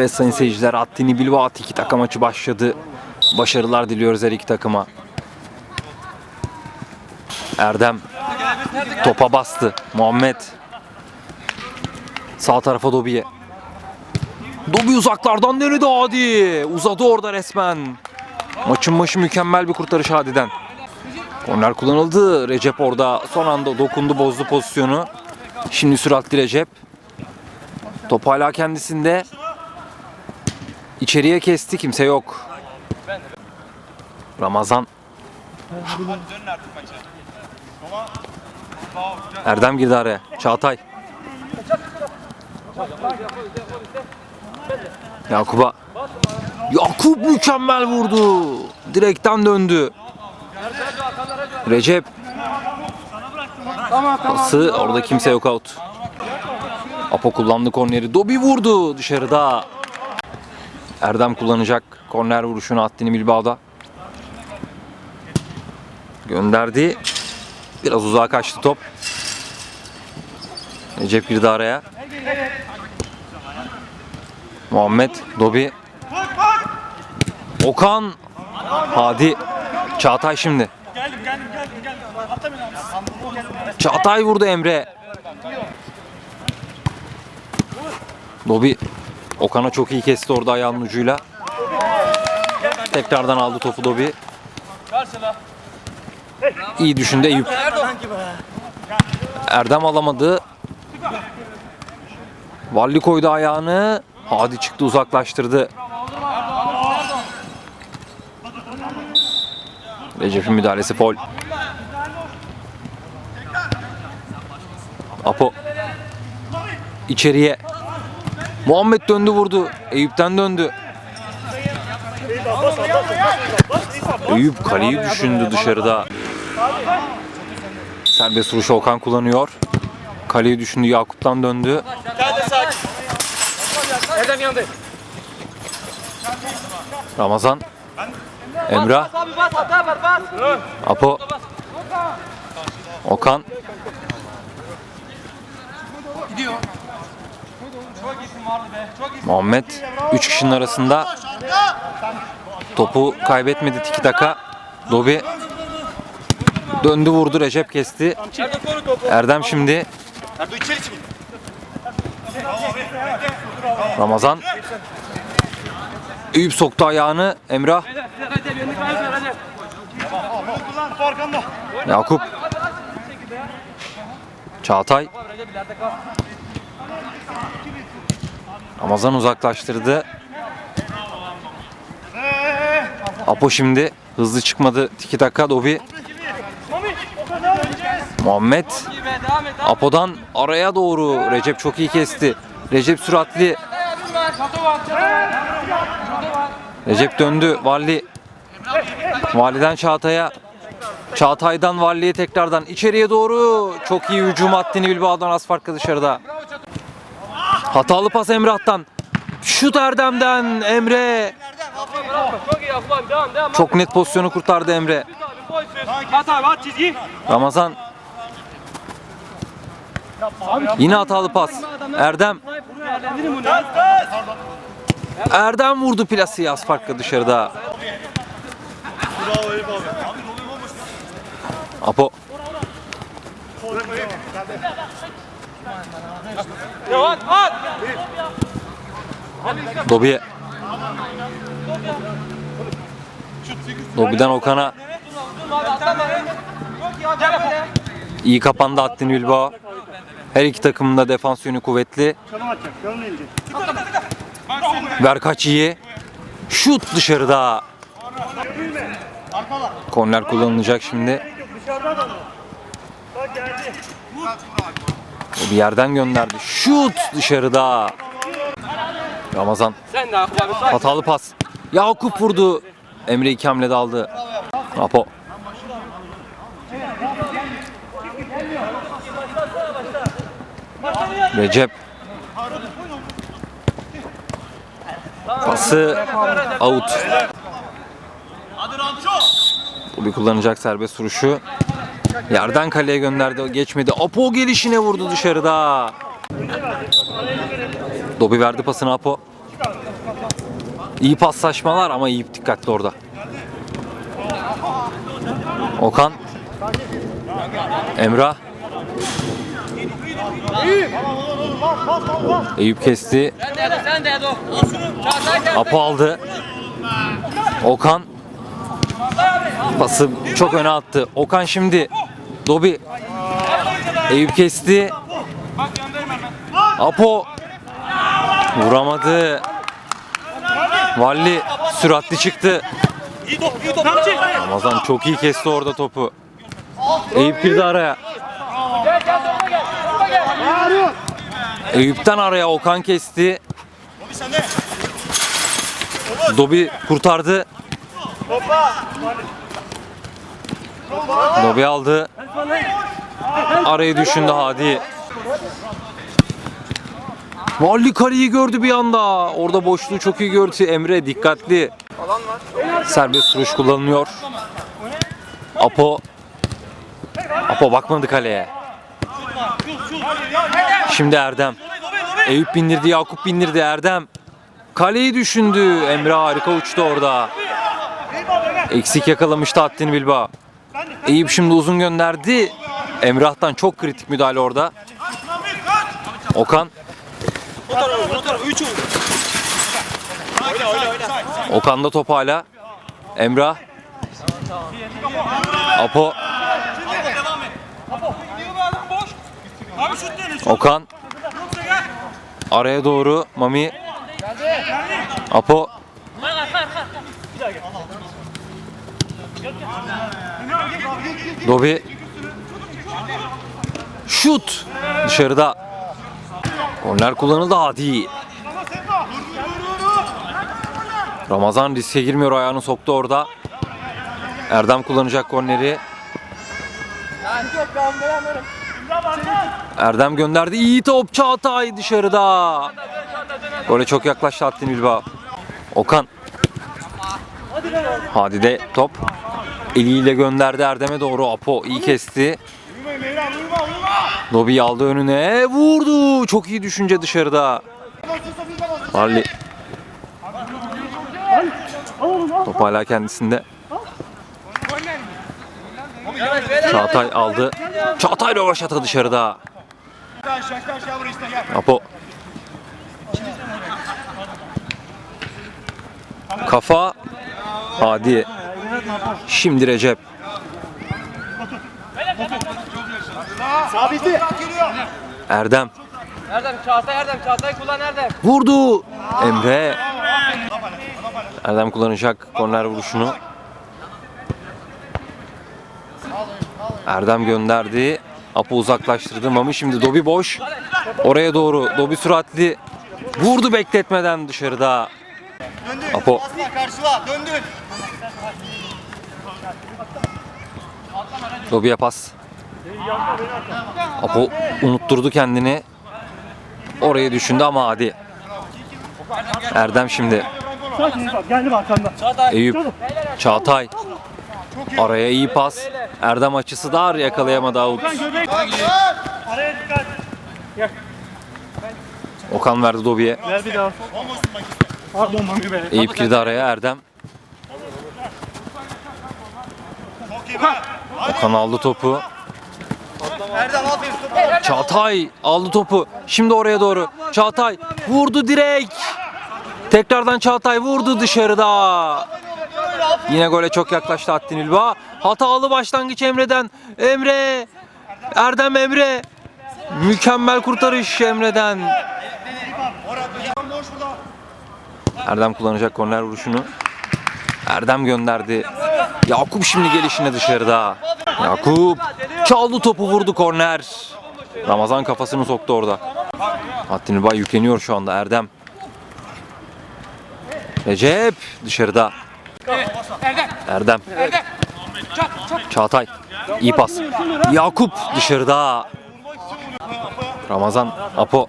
Evet sayın seyirciler Attini Bilbao iki takım maçı başladı. Başarılar diliyoruz her iki takıma. Erdem topa bastı. Muhammed sağ tarafa Dobi'ye. Dobi uzaklardan denedi Hadi. Uzadı orada resmen. Maçın başı mükemmel bir kurtarış Hadi'den. Korner kullanıldı. Recep orada son anda dokundu bozdu pozisyonu. Şimdi süratli Recep. Top hala kendisinde. İçeriye kesti kimse yok. Ramazan. Erdem girdi araya. Çağatay. Yakup'a. Yakup mükemmel vurdu. Direkten döndü. Recep. Pası orada kimse yok out. Apo kullandı korneri. Dobi vurdu dışarıda. Erdem kullanacak korner vuruşunu Attini Bilbao'da. Gönderdi. Biraz uzağa kaçtı top. Recep girdi araya. Muhammed, Dobi. Okan. Hadi. Çağatay şimdi. Çağatay vurdu Emre. Dobi Okan'a çok iyi kesti orada ayağının ucuyla. Tekrardan aldı topu Dobi. İyi düşündü Eyüp. Erdem alamadı. Valli koydu ayağını. Hadi çıktı uzaklaştırdı. Recep'in müdahalesi foul. Apo. İçeriye. Muhammed döndü vurdu. Eyüp'ten döndü. Eyüp kaleyi düşündü dışarıda. Serbest vuruş Okan kullanıyor. Kaleyi düşündü Yakup'tan döndü. Ramazan. Emrah. Apo. Okan. Muhammed. Üç kişinin arasında topu kaybetmedi tiki taka. Dobi. Döndü vurdu Recep kesti. Erdem şimdi. Ramazan. Eyüp soktu ayağını. Emrah. Yakup. Çağatay. Ramazan uzaklaştırdı. Apo şimdi hızlı çıkmadı. Tiki dakika Dobi. Muhammed. Apo'dan araya doğru Recep çok iyi kesti. Recep süratli. Recep döndü. Valli. Vali'den Çağatay'a. Çağatay'dan Valli'ye tekrardan içeriye doğru. Çok iyi hücum Attini Bilbao'dan az farklı dışarıda. Hatalı pas Emrah'tan. Şut Erdem'den Emre. Çok net pozisyonu kurtardı Emre. Ramazan. Yine hatalı pas. Erdem. Erdem vurdu plasiyi az farklı dışarıda. Apo. Ya at. Dobi'ye. Dobi'den Okan'a. İyi kapandı Attini Bilbao. Her iki takımın da defans yönü kuvvetli. Berkaç iyi. Şut dışarıda. Korner kullanılacak şimdi. Bir yerden gönderdi. Şut dışarıda. Ramazan hatalı pas. Yakup vurdu. Emre iki hamlede aldı. Apo. Recep. Pası out. Bir kullanacak serbest vuruşu. Yerden kaleye gönderdi. Geçmedi. Apo gelişine vurdu dışarıda. Dobi verdi pasını Apo. İyi paslaşmalar ama iyi dikkatli orada. Okan. Emrah. Eyüp kesti. Apo aldı. Okan pası çok öne attı. Okan şimdi Dobi Eyüp kesti. Apo vuramadı. Valli süratli çıktı. Ramazan çok iyi kesti orada topu. Eyüp girdi araya. Eyüp'ten araya Okan kesti. Dobi kurtardı. Dobi aldı. Arayı düşündü Hadi. Valli kaleyi gördü bir anda. Orada boşluğu çok iyi gördü. Emre dikkatli. Serbest vuruş kullanılıyor. Apo. Apo bakmadı kaleye. Şimdi Erdem. Eyüp bindirdi, Yakup bindirdi Erdem. Kaleyi düşündü. Emre harika uçtu orada. Eksik yakalamıştı Haddini Bilbao. Eyüp şimdi uzun gönderdi. Emrah'tan çok kritik müdahale orada. Okan. Okan'da top hala. Emrah. Apo. Okan. Araya doğru Mami. Apo. Dobi. Şut. Dışarıda. Korner kullanıldı hadi. Ramazan riske girmiyor ayağını soktu orada. Erdem kullanacak korneri. Erdem gönderdi. İyi top Çağatay dışarıda. Gole çok yaklaştı Haddin Bilbao. Okan. Hadi de top. Eliyle gönderdi Erdem'e doğru. Apo iyi kesti. Dobi aldı önüne. Vurdu. Çok iyi düşünce dışarıda. Varli. Top hala kendisinde. Çağatay aldı. Çağatay rövaşata dışarıda. Apo. Kafa. Hadi. Şimdi Recep. Erdem. Erdem Çağatay Erdem Çağatay kullan Erdem. Vurdu. Emre. Erdem kullanacak korner vuruşunu. Erdem gönderdi. Apo uzaklaştırdı. Mami şimdi Dobi boş. Oraya doğru. Dobi süratli. Vurdu bekletmeden dışarıda. Apo. Karşıla döndün. Dobi'ye pas. Apo unutturdu kendini. Orayı düşündü ama hadi. Erdem şimdi. Eyüp. Çağatay. Araya iyi pas. Erdem açısı dar yakalayamadı dikkat. Okan verdi Dobi'ye. Ver bir daha. Eyüp girdi araya Erdem. Okan aldı topu. Çağatay aldı topu. Şimdi oraya doğru. Çağatay vurdu direkt. Tekrardan Çağatay vurdu dışarıda. Yine gole çok yaklaştı Haddin İlba. Hatalı başlangıç Emre'den. Emre. Erdem Emre. Mükemmel kurtarış Emre'den. Erdem kullanacak korner vuruşunu. Erdem gönderdi. Yakup şimdi gelişine dışarıda. Yakup çaldı topu vurdu korner. Ramazan kafasını soktu orada. Haddin İlbay yükleniyor şu anda Erdem. Recep dışarıda. Erdem. Çağatay. İyi pas. Yakup dışarıda. Ramazan. Apo.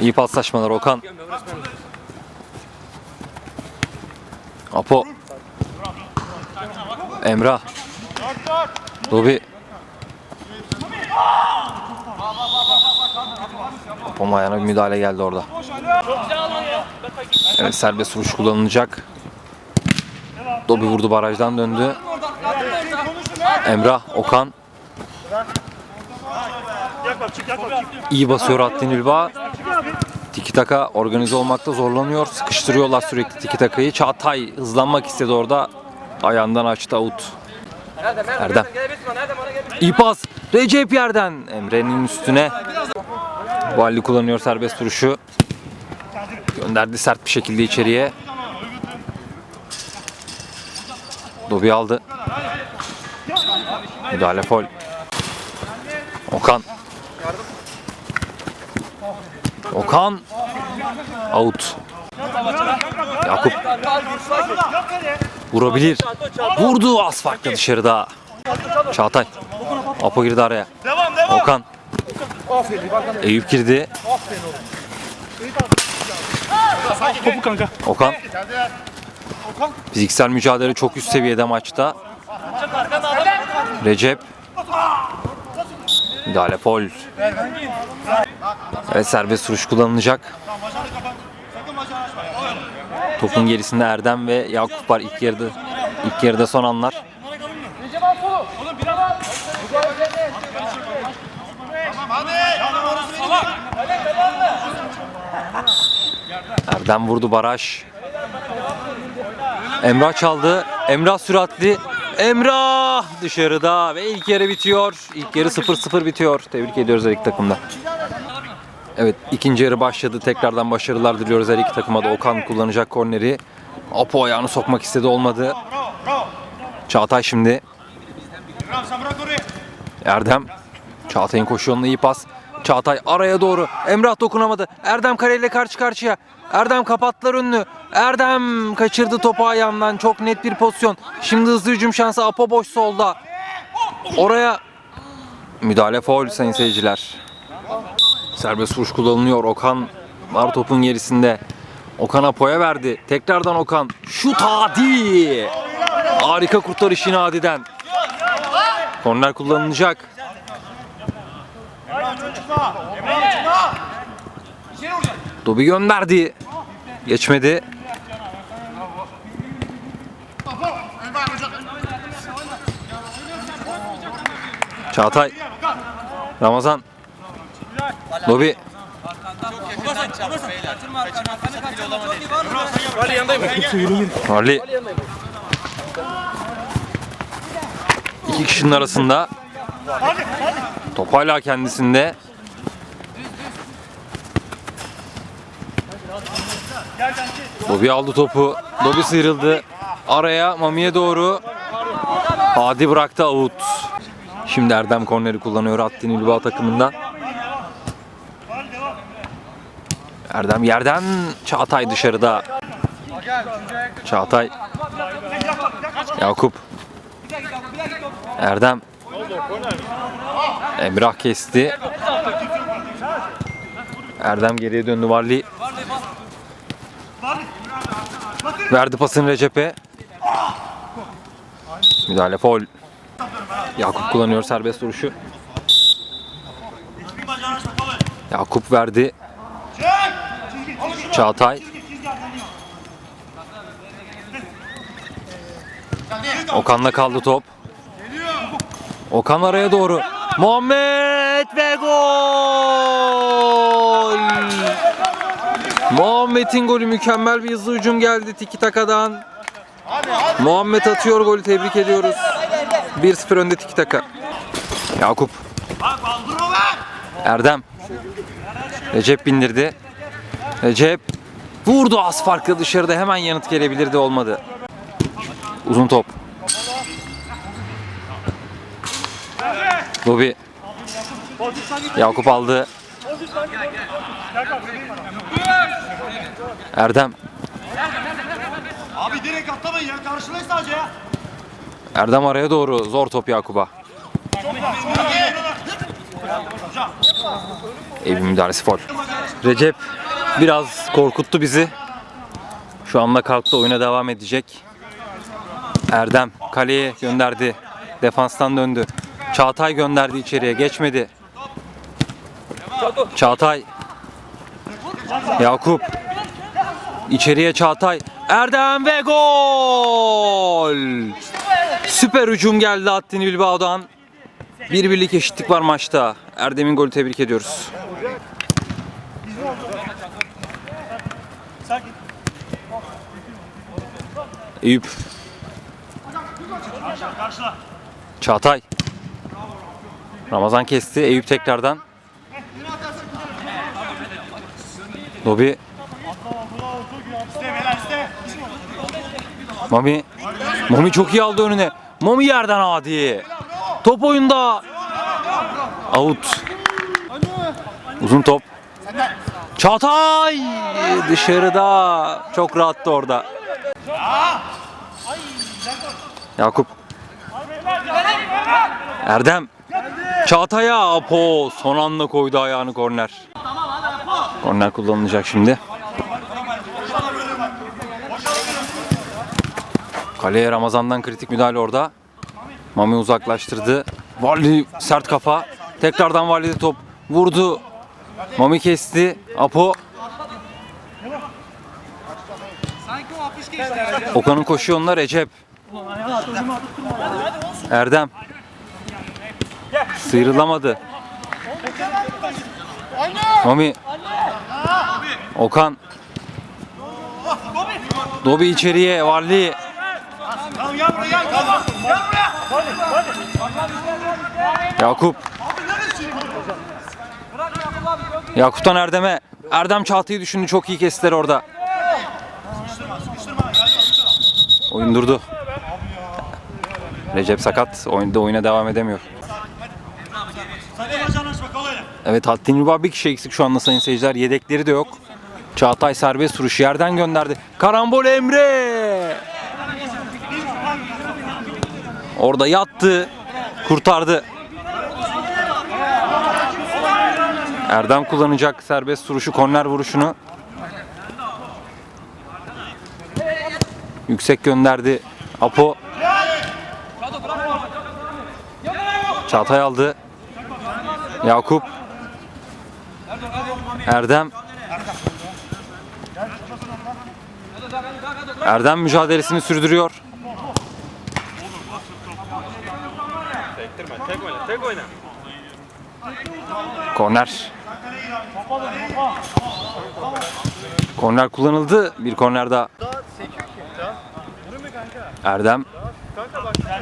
İyi paslaşmalar Okan. Apo. Emrah. Dobi. Topun ayağına bir müdahale geldi orada. Evet serbest vuruş kullanılacak. Dobi vurdu barajdan döndü. Emrah, Okan iyi basıyor Attin İlba. Tiki taka organize olmakta zorlanıyor. Sıkıştırıyorlar sürekli tiki takayı. Çağatay hızlanmak istedi orada. Ayağından açtı out. Erdem. İyi pas. Recep yerden. Emre'nin üstüne. Valli kullanıyor serbest vuruşu. Gönderdi sert bir şekilde içeriye. Dobi aldı. Müdahale fol. Okan. Okan. Out. Yakup. Vurabilir. Vurdu farklı dışarıda. Çağatay. Apo girdi araya. Okan. Eyüp girdi. Topu kanka. Okan. Fiziksel mücadele çok üst seviyede maçta. Recep. Müdahale fol. Evet serbest vuruş kullanılacak. Topun gerisinde Erdem ve Yakup var ilk yarıda. İlk yarıda son anlar. Erdem vurdu baraj. Emrah çaldı. Emrah süratli. Emrah dışarıda ve ilk yarı bitiyor. İlk yarı 0-0 bitiyor. Tebrik ediyoruz iki takımda. Evet ikinci yarı başladı. Tekrardan başarılar diliyoruz her iki takıma da. Okan kullanacak korneri. Apo ayağını sokmak istedi olmadı. Çağatay şimdi. Erdem. Çağatay'ın koşu yoluna iyi pas. Çağatay araya doğru. Emrah dokunamadı. Erdem kareyle karşı karşıya. Erdem kapattılar önünü. Erdem kaçırdı topu ayağından. Çok net bir pozisyon. Şimdi hızlı hücum şansı Apo boş solda. Oraya müdahale faul sayın seyirciler. Serbest vuruş kullanılıyor. Okan var topun gerisinde. Okan Apo'ya verdi. Tekrardan Okan. Şut Hadi. Harika kurtarış yine Hadi'den. Korner kullanılacak. Dobi gönderdi. Geçmedi. Çağatay. Ramazan. Dobi. Varli. İki kişinin arasında. Top hala kendisinde. Dobi aldı topu. Dobi sıyrıldı. Araya Mami'ye doğru. Hadi bıraktı out. Şimdi Erdem korneri kullanıyor Attin İlba takımından. Erdem yerden Çağatay dışarıda. Çağatay. Yakup. Erdem. Emrah kesti. Erdem geriye döndü Varli. Verdi pasını Recep'e. Müdahale foul. Yakup kullanıyor serbest vuruşu. Yakup verdi. Çağatay. Okan'la kaldı top. Okan araya doğru. Muhammed ve gol! Muhammed'in golü mükemmel bir hızlı hücum geldi Tiki Taka'dan. Muhammed atıyor golü tebrik ediyoruz. 1-0 önde Tiki Taka. Yakup. Erdem. Recep bindirdi. Recep vurdu az farklı dışarıda hemen yanıt gelebilirdi olmadı. Uzun top. Dobi. Yakup aldı. Erdem. Abi direkt atlamayın ya. Karşılayın sadece ya. Erdem araya doğru. Zor top Yakup'a. Eyüp müdahalesi fol. Recep biraz korkuttu bizi. Şu anda kalktı oyuna devam edecek. Erdem kaleye gönderdi. Defanstan döndü. Çağatay gönderdi içeriye. Geçmedi. Çağatay Yakup. İçeriye Çağatay. Erdem ve gol. Süper hücum geldi Attini Bilbao'dan. Bir birlik eşitlik var maçta. Erdem'in golü tebrik ediyoruz. Eyüp. Çağatay. Ramazan kesti. Eyüp tekrardan. Dobi. Mami. Mami çok iyi aldı önüne. Mami yerden adi. Top oyunda. Out. Uzun top. Çağatay dışarıda. Çok rahattı orada. Yakup. Erdem. Çağatay'a Apo son anda koydu ayağını korner. Korner kullanılacak şimdi. Kaleye Ramazan'dan kritik müdahale orada. Mami uzaklaştırdı. Valli sert kafa. Tekrardan Valli'de top vurdu. Mami kesti. Apo. Okan'ın koşu yoluna Recep. Erdem. Sıyrılamadı. Mami. Okan. Dobi içeriye. Buraya. Yakup. Yakup'tan Erdem'e. Erdem Çağatay'ı düşündü. Çok iyi kestiler orada. Oyun durdu. Recep sakat. Oyunda oyuna devam edemiyor. Evet Haddin Yuba bir kişi eksik şu anda sayın seyirciler. Yedekleri de yok. Çağatay serbest vuruş yerden gönderdi. Karambol Emre. Orada yattı. Kurtardı. Erdem kullanacak serbest vuruşu, korner vuruşunu. Yüksek gönderdi. Apo. Çağatay aldı. Yakup. Erdem. Erdem mücadelesini sürdürüyor. Korner. Korner kullanıldı. Bir korner daha. Erdem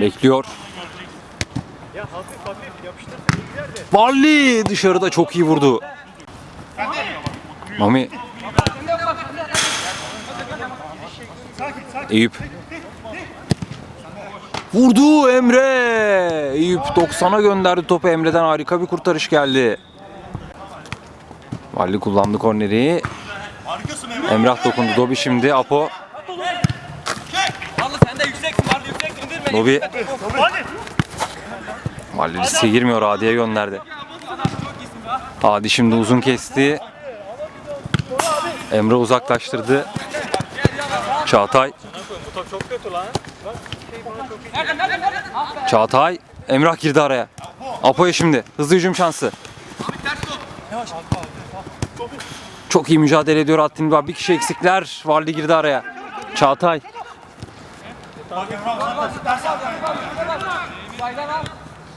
bekliyor. Valli dışarıda çok iyi vurdu. Mami. Eyüp. Vurdu Emre. Eyüp 90'a gönderdi topu Emre'den harika bir kurtarış geldi. Valli kullandı korneri. Emrah dokundu. Dobi şimdi. Apo. Valli riske girmiyor. Adi'ye gönderdi. Adi şimdi uzun kesti. Emre uzaklaştırdı. Çağatay. Çağatay. Emrah girdi araya. Apo'ya şimdi. Hızlı hücum şansı. Çok iyi mücadele ediyor Attin var. Bir kişi eksikler. Valli girdi araya. Çağatay.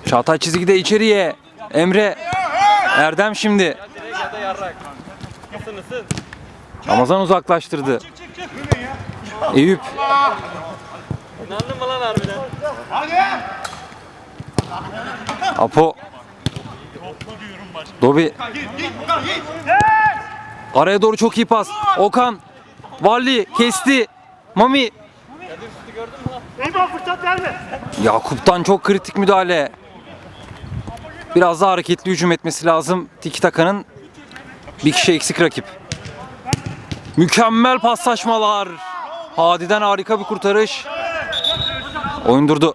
Çağatay çizgide içeriye. Emre. Erdem şimdi. Ramazan uzaklaştırdı. Eyüp. Apo. Dobi. Araya doğru çok iyi pas. Okan. Valli kesti. Mami. Eyvah fırsat verme. Yakup'tan çok kritik müdahale. Biraz daha hareketli hücum etmesi lazım. Tiki Taka'nın bir kişi eksik rakip. Mükemmel paslaşmalar. Hadi'den harika bir kurtarış. Oyun durdu.